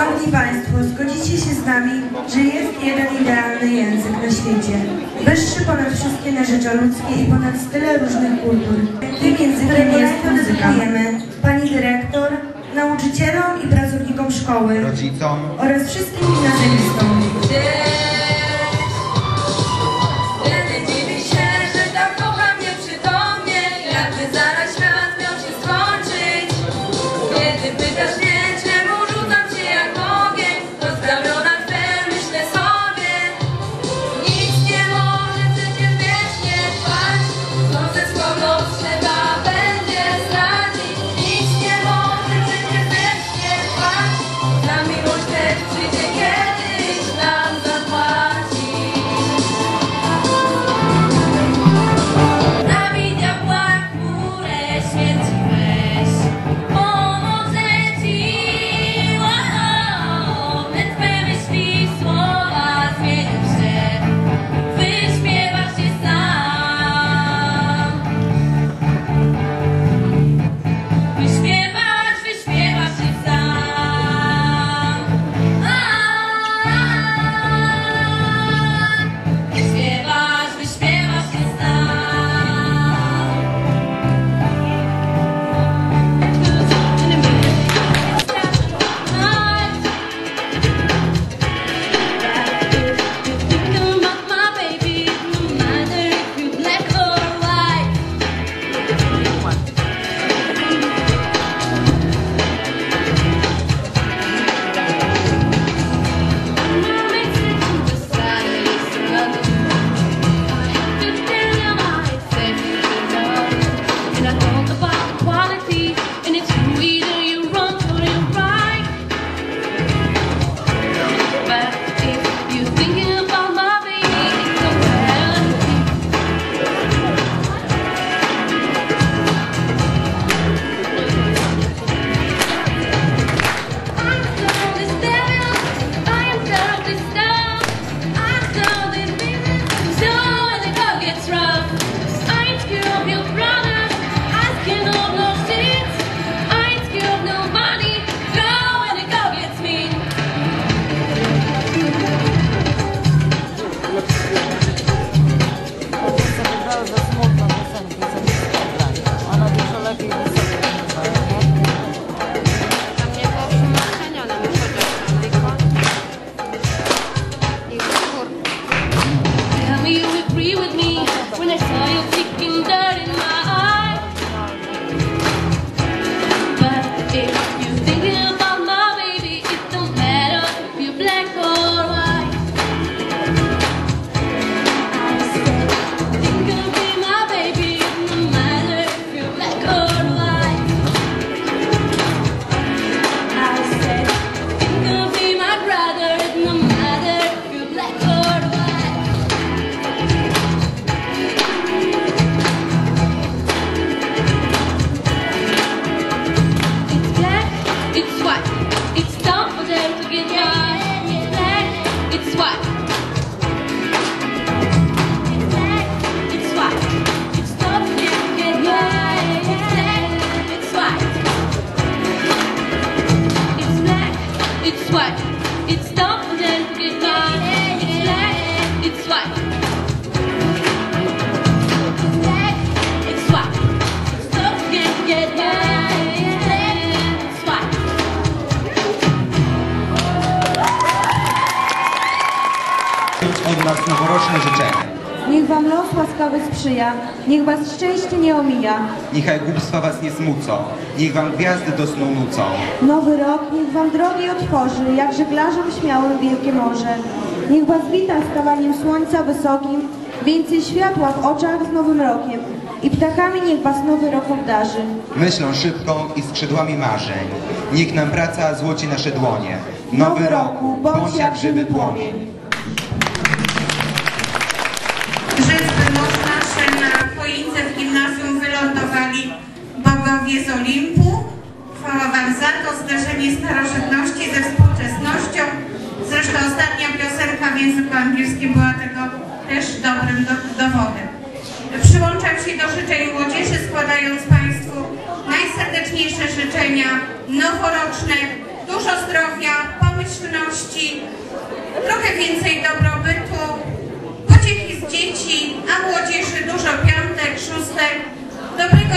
Szanowni Państwo, zgodzicie się z nami, że jest jeden idealny język na świecie. Wyższy ponad wszystkie narzecia ludzkie i ponad tyle różnych kultur. Tym językiem jest muzyka. Pani Dyrektor, nauczycielom i pracownikom szkoły rodzicom, oraz wszystkim gimnazjalistom. Quality, Guess what? Noworoczne życzenia. Niech wam los łaskawy sprzyja, niech was szczęście nie omija. Niechaj głupstwa was nie smucą, niech wam gwiazdy do snu nucą. Nowy rok niech wam drogi otworzy, jak żeglarzom śmiałym wielkie morze. Niech was wita stawaniem słońca wysokim, więcej światła w oczach z nowym rokiem. I ptakami niech was nowy rok obdarzy. Myślą szybką i skrzydłami marzeń. Niech nam praca złoci nasze dłonie. Nowy roku, bądź jak żywy płomień. Z Olimpu, chwała Wam za to, zdarzenie starożytności ze współczesnością. Zresztą ostatnia piosenka w języku angielskim była tego też dobrym do, dowodem. Przyłączam się do życzeń młodzieży, składając Państwu najserdeczniejsze życzenia noworoczne, dużo zdrowia, pomyślności, trochę więcej dobrobytu, pociechy z dzieci, a młodzieży dużo piątek, szóstek, dobrego